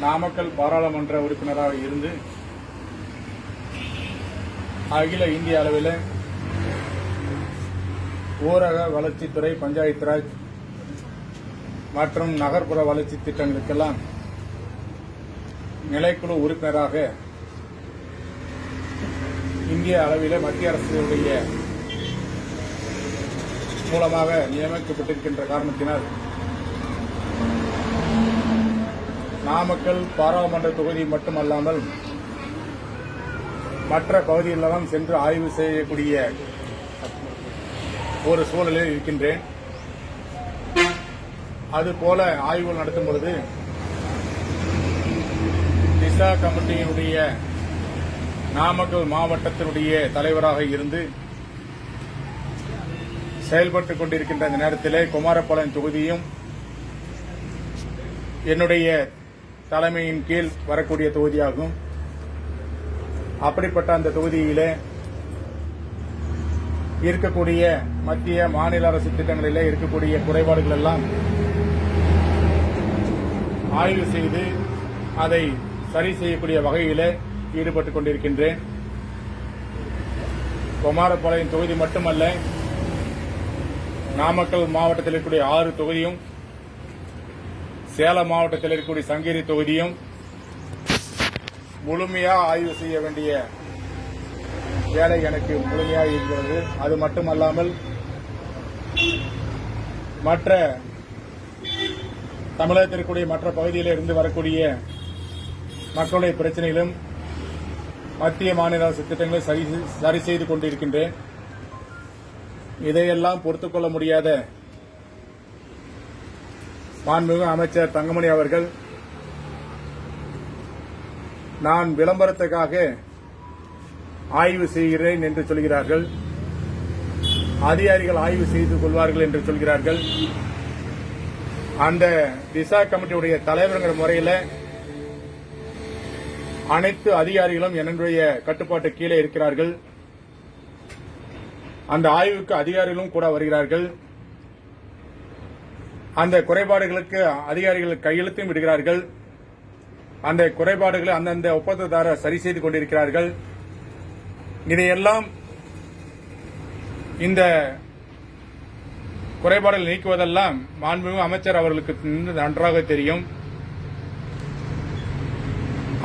நாமக்கல் பாராளுமன்ற உறுப்பினராக இருந்து அகில இந்திய அளவில் ஊரக வளர்ச்சித்துறை பஞ்சாயத்து ராஜ் மற்றும் நகர்ப்புற வளர்ச்சி திட்டங்களுக்கெல்லாம் நிலைக்குழு உறுப்பினராக இந்திய அளவில் மத்திய அரசுடைய மூலமாக நியமிக்கப்பட்டிருக்கின்ற காரணத்தினால் நாமக்கல் பாராளுமன்ற தொகுதி மட்டுமல்லாமல் மற்ற பகுதிகளெல்லாம் சென்று ஆய்வு செய்யக்கூடிய ஒரு சூழலில் இருக்கின்றேன். அதுபோல ஆய்வுகள் நடத்தும் பொழுது திசா கமிட்டியினுடைய நாமக்கல் மாவட்டத்தினுடைய தலைவராக இருந்து செயல்பட்டுக் கொண்டிருக்கின்ற இந்த நேரத்திலே குமாரபாளையம் தொகுதியும் என்னுடைய தலைமையின் கீழ் வரக்கூடிய தொகுதியாகும். அப்படிப்பட்ட அந்த தொகுதியிலே இருக்கக்கூடிய மத்திய மாநில அரசு திட்டங்களிலே இருக்கக்கூடிய குறைபாடுகள் எல்லாம் ஆய்வு செய்து அதை சரி செய்யக்கூடிய வகையிலே ஈடுபட்டுக் கொண்டிருக்கின்றேன். குமாரபாளையம் தொகுதி மட்டுமல்ல நாமக்கல் மாவட்டத்தில் இருக்கக்கூடிய ஆறு தொகுதியும் சேலம் மாவட்டத்தில் இருக்கக்கூடிய சங்ககிரி தொகுதியும் முழுமையாக ஆய்வு செய்ய வேண்டிய வேலை எனக்கு முழுமையாக இருக்கிறது. அது மட்டுமல்லாமல் மற்ற தமிழகத்தில் மற்ற பகுதியில் இருந்து வரக்கூடிய மக்களுடைய பிரச்சனைகளும் மத்திய மாநில அரசு திட்டங்களை சரி சரி செய்து கொண்டிருக்கின்றேன். இதையெல்லாம் பொறுத்துக்கொள்ள முடியாத மாண்புமிகு அமைச்சர் தங்கமணி அவர்கள் நான் விளம்பரத்துக்காக ஆய்வு செய்கிறேன் என்று சொல்கிறார்கள். அதிகாரிகள் ஆய்வு செய்து கொள்வார்கள் என்று சொல்கிறார்கள். அந்த திசா கமிட்டியுடைய தலைவருங்கிற முறையில் அனைத்து அதிகாரிகளும் என்னுடைய கட்டுப்பாட்டு கீழே இருக்கிறார்கள். அந்த ஆய்வுக்கு அதிகாரிகளும் கூட வருகிறார்கள். அந்த குறைபாடுகளுக்கு அதிகாரிகள் கையெழுத்தும் விடுகிறார்கள். அந்த குறைபாடுகளை அந்தந்த ஒப்பந்ததாரர் சரி செய்து கொண்டிருக்கிறார்கள். இதையெல்லாம் இந்த குறைபாடுகள் நீக்குவதெல்லாம் மாண்புமிகு அமைச்சர் அவர்களுக்கு நன்றாக தெரியும்.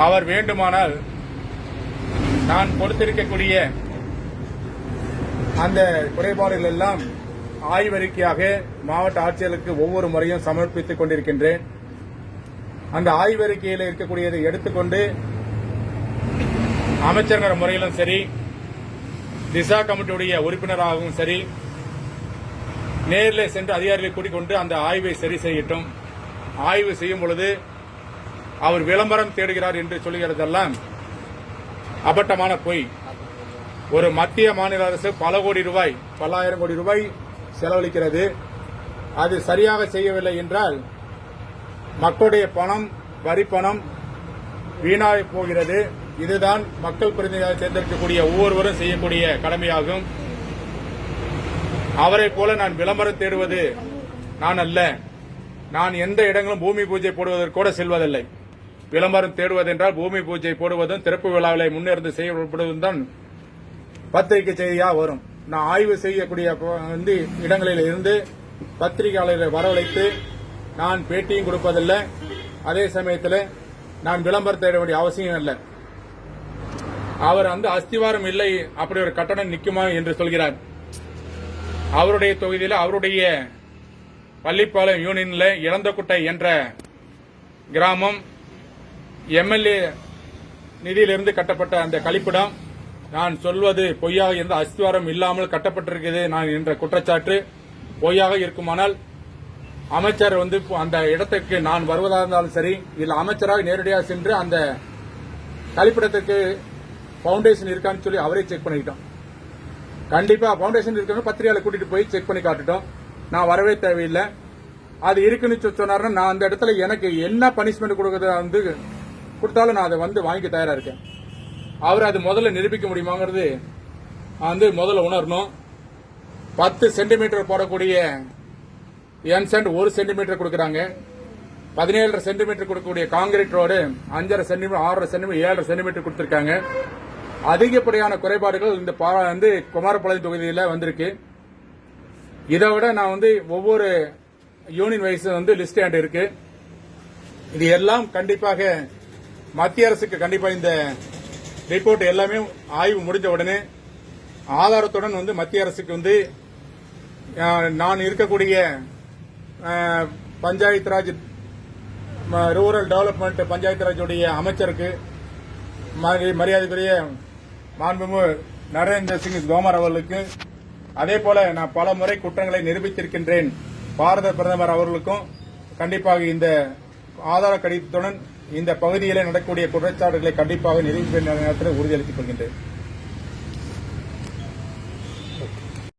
அவர் வேண்டுமானால் நான் கொடுத்திருக்கக்கூடிய அந்த குறைபாடுகள் எல்லாம் ஆய்வறிக்கையாக மாவட்ட ஆட்சியர்களுக்கு ஒவ்வொரு முறையும் சமர்ப்பித்துக் கொண்டிருக்கின்றேன். அந்த ஆய்வறிக்கையில் இருக்கக்கூடியதை எடுத்துக்கொண்டு அமைச்சர்கள் முறையிலும் சரி திசா கமிட்டியுடைய உறுப்பினராகவும் சரி நேரில் சென்று அதிகாரிகளை கூட்டிக் கொண்டு அந்த ஆய்வை சரி செய்யட்டும். ஆய்வு செய்யும் பொழுது அவர் விளம்பரம் தேடுகிறார் என்று சொல்லுகிறதெல்லாம் அபட்டமான பொய். ஒரு மத்திய மாநில அரசு பல கோடி ரூபாய் பல்லாயிரம் கோடி ரூபாய் செலவழிக்கிறது. அது சரியாக செய்யவில்லை என்றால் மக்களுடைய பணம் வரி பணம் வீணாய் போகிறது. இதுதான் மக்கள் பிரதிநிதியாக தேர்ந்தெடுக்கக்கூடிய ஒவ்வொருவரும் செய்யக்கூடிய கடமையாகும். அவரை போல நான் விளம்பரம் தேடுவது நான் அல்ல. நான் எந்த இடங்களும் பூமி பூஜை போடுவதற்கு கூட செல்வதில்லை. விளம்பரம் தேடுவதென்றால் பூமி பூஜை போடுவதும் திறப்பு விழாவிலை முன்னிருந்து செய்யப்படுவதும் தான் பத்திரிகை செய்தியாக வரும். நான் ஆய்வு செய்யக்கூடிய வந்து இடங்களில் இருந்து பத்திரிகையாளரை வரவழைத்து நான் பேட்டியும் கொடுப்பதில்லை. அதே சமயத்தில் நான் விளம்பரம் தேட வேண்டிய அவசியம் இல்லை. அவர் வந்து அஸ்திவாரம் இல்லை அப்படி ஒரு கட்டணம் நிற்குமா என்று சொல்கிறார். அவருடைய தொகுதியில் அவருடைய பள்ளிப்பாளையம் யூனியனில் இளந்தக்குட்டை என்ற கிராமம் எம்எல்ஏ நிதியிலிருந்து கட்டப்பட்ட அந்த கழிப்பிடம் நான் சொல்வது பொய்யாக இருந்த அஸ்திவாரம் இல்லாமல் கட்டப்பட்டிருக்கிறது நான் என்ற குற்றச்சாட்டு பொய்யாக இருக்குமானால் அமைச்சர் வந்து அந்த இடத்துக்கு நான் வருவதாக இருந்தாலும் சரி இதில் அமைச்சராக நேரடியாக சென்று அந்த கழிப்பிடத்துக்கு பவுண்டேஷன் இருக்கான்னு சொல்லி அவரே செக் பண்ணிக்கிட்டோம். கண்டிப்பா பவுண்டேஷன் இருக்கணும் பத்திரிகையாளர் கூட்டிட்டு போய் செக் பண்ணி காட்டுட்டோம். நான் வரவே தேவையில்லை. அது இருக்குன்னு சொன்னாருன்னா நான் அந்த இடத்துல எனக்கு என்ன பனிஷ்மெண்ட் கொடுக்கறத வந்து கொடுத்தாலும் நான் அதை வந்து வாங்கிக்க தயாராக இருக்கேன். அவர் அது முதல்ல நிரூபிக்க முடியுமாங்கிறது வந்து முதல்ல உணரணும். பத்து சென்டிமீட்டர் போடக்கூடிய என்சென்ட் ஒரு சென்டிமீட்டர் கொடுக்குறாங்க. பதினேழரை சென்டிமீட்டர் கொடுக்கக்கூடிய காங்கிரீட் ரோடு அஞ்சரை சென்டிமீட்டர் ஆறரை சென்டிமீட்டர் ஏழரை சென்டிமீட்டர் கொடுத்துருக்காங்க. அதிகப்படியான குறைபாடுகள் இந்த பா- வந்து குமாரபாளையம் தொகுதியில் வந்திருக்கு. இதை விட நான் வந்து ஒவ்வொரு யூனியன் வைஸ் வந்து லிஸ்ட் என்கிட்ட இருக்கு. இது எல்லாம் கண்டிப்பாக மத்திய அரசுக்கு கண்டிப்பா இந்த ரிப்போர்ட் எல்லாமே ஆய்வு முடிஞ்ச உடனே ஆதாரத்துடன் வந்து மத்திய அரசுக்கு வந்து நான் இருக்கக்கூடிய பஞ்சாயத் பஞ்சாயத்து ராஜ் ரூரல் டெவலப்மெண்ட் பஞ்சாயத்து ராஜுடைய அமைச்சருக்கு மரியாதைக்குரிய மாண்புமிகு நரேந்திர சிங் தோமர் அவர்களுக்கு அதே போல நான் பல முறை குற்றங்களை நிரூபித்திருக்கின்றேன். பாரத பிரதமர் அவர்களுக்கும் கண்டிப்பாக இந்த ஆதார கடிதத்துடன் இந்த பகுதியிலே நடக்கக்கூடிய குற்றச்சாட்டுகளை கண்டிப்பாக நிரூபிப்பேன் நேரத்தில் உறுதியளித்துக் கொள்கின்றேன்.